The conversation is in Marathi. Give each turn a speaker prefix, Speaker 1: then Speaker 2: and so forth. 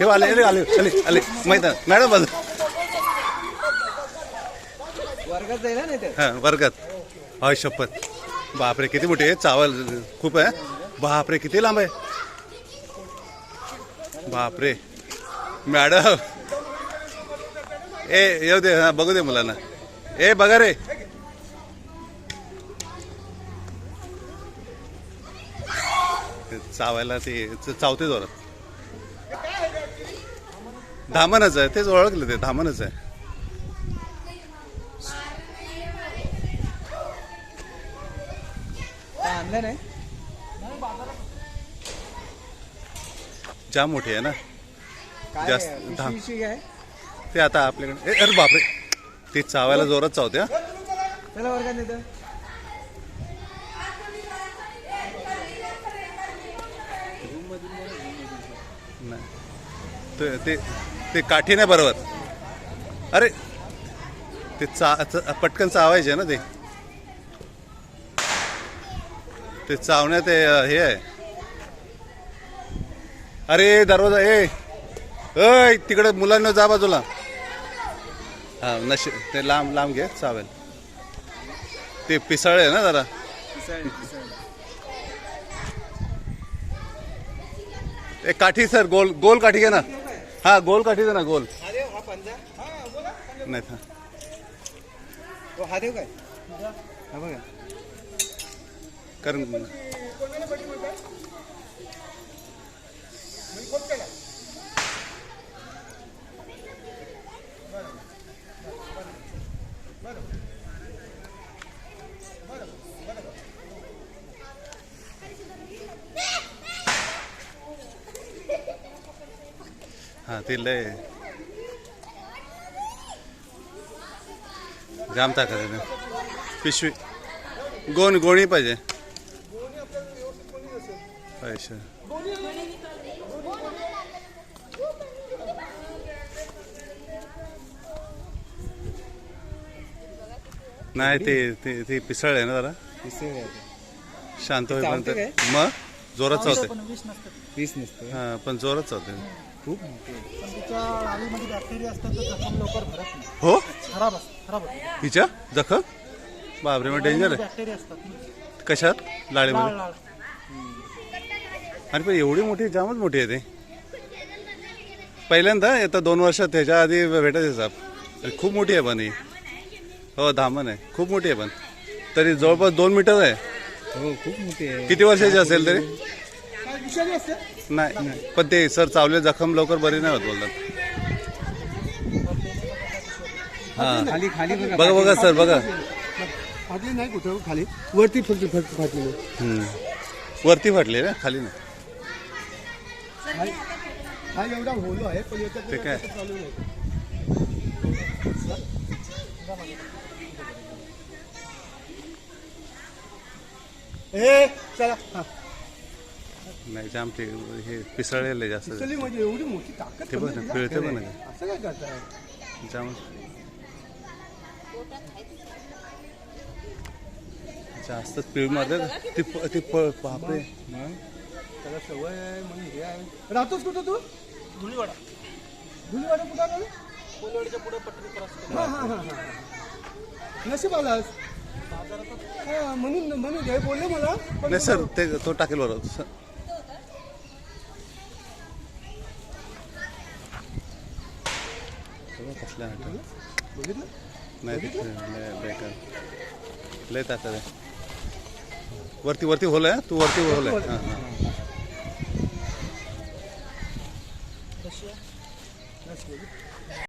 Speaker 1: हे आले आले आले आले आले माहीत मॅडम बघ.
Speaker 2: वर्गात जाईल ना
Speaker 1: हा वर्गात. हाय शपथ. बापरे किती मोठी आहे चावल खूप आहे बापरे किती लांब आहे? बापरे. मॅडम. ए येऊ दे हा बघू दे मुलांना. ए बघा रे. चावायला ते चावते जोरात. धामणच आहे तेच ओळखलं ते धामणच आहे. जाम मोठी आहे ना? जास्त धाम. ते आता आपल्याकडे ए, अरे बापरे. ते चावायला जोरात चावते हा.
Speaker 2: चला
Speaker 1: नाही. ते- ते ते काठी नाही बरोबर. अरे ते चा पटकन चावायचे ना ते. ते चावण्यात ते हे आहे. अरे दरवाजा ए अय तिकडे मुलांना जा बाजूला. हा नशे ते लांब लांब घे चावेल. ते पिसाळे आहे ना जरा. ए काठी सर गोल गोल काठी घे ना. हा गोल काठी दे ना गोल.
Speaker 2: हा हा पंजा
Speaker 1: नाही था
Speaker 2: हो हा देव काय? हा बघा.
Speaker 1: कारण हा ते लय. जाम ना. पिशवी. गोण गोणी पाहिजे. अच्छा नाही ते ते ते पिसळ आहे ना जरा. शांत होईपर्यंत. मग जोरात चालते
Speaker 2: वीस नसते
Speaker 1: हा पण जोरात चालते
Speaker 2: खूप आहे.
Speaker 3: पण तिच्या आळीमध्ये बॅक्टेरिया असतात तर जखम लवकर भरत नाही.
Speaker 1: हो?
Speaker 3: खराब असते खराब होते
Speaker 1: हिच्या जखम? बापरे मग डेंजर आहे.
Speaker 3: बॅक्टेरिया असतात.
Speaker 1: कशात?
Speaker 3: लाळ
Speaker 1: लाळीमध्ये
Speaker 3: लाळ
Speaker 1: आणि पण एवढी मोठी जामच मोठी आहे ते. पहिल्यांदा येतं दोन वर्षात त्याच्या आधी भेटायचे साप. अरे खूप मोठी आहे पण ही. हो धामण आहे. खूप मोठी आहे पण. तरी जवळपास दोन मीटर आहे.
Speaker 2: हो खूप मोठी आहे.
Speaker 1: किती वर्षाची असेल तरी?
Speaker 3: विषारी असते
Speaker 1: नाही नाही. पण ते सर चावले जखम लवकर बरी नाही होत बोलतात. हा.
Speaker 2: खाली खाली बघा
Speaker 1: बघा बघा सर बघा.
Speaker 3: फाटली नाही कुठं? खाली. वरती फक्त फक्त फाटली
Speaker 1: हम्म. वरती फाटले ना? खाली नाही.
Speaker 3: हा एवढा होलो आहे पण याच्यात चालू नाही. ए चला हा.
Speaker 1: नाही जाम ते हे पिसळलेले जास्त
Speaker 3: चली म्हणजे एवढी मोठी ताकद
Speaker 1: ते बघ ना. पिळते पण
Speaker 3: असं काय करताय?
Speaker 1: जाम. जास्तच पिळ मारते ती प- ती प- बापरे.
Speaker 2: मग?
Speaker 3: त्याला सवय आहे म्हणून हे आहे. राहतोस कुठं तू? धुलीवाडा धुलीवाडा कुठं आला? कोलवाडीच्या पुढे पटरी क्रॉस हा हा हा हा. नशीब आलास हा म्हणून म्हणून हे बोलले मला. पण
Speaker 1: नाही सर ते तो टाकेल बरोबर सर. बघा कसल्या हातात.
Speaker 3: बघितलं?
Speaker 1: नाही ते लय बेकार लय ताकद आहे वरती वरती होल आहे तू वरती होल आहे हां हां.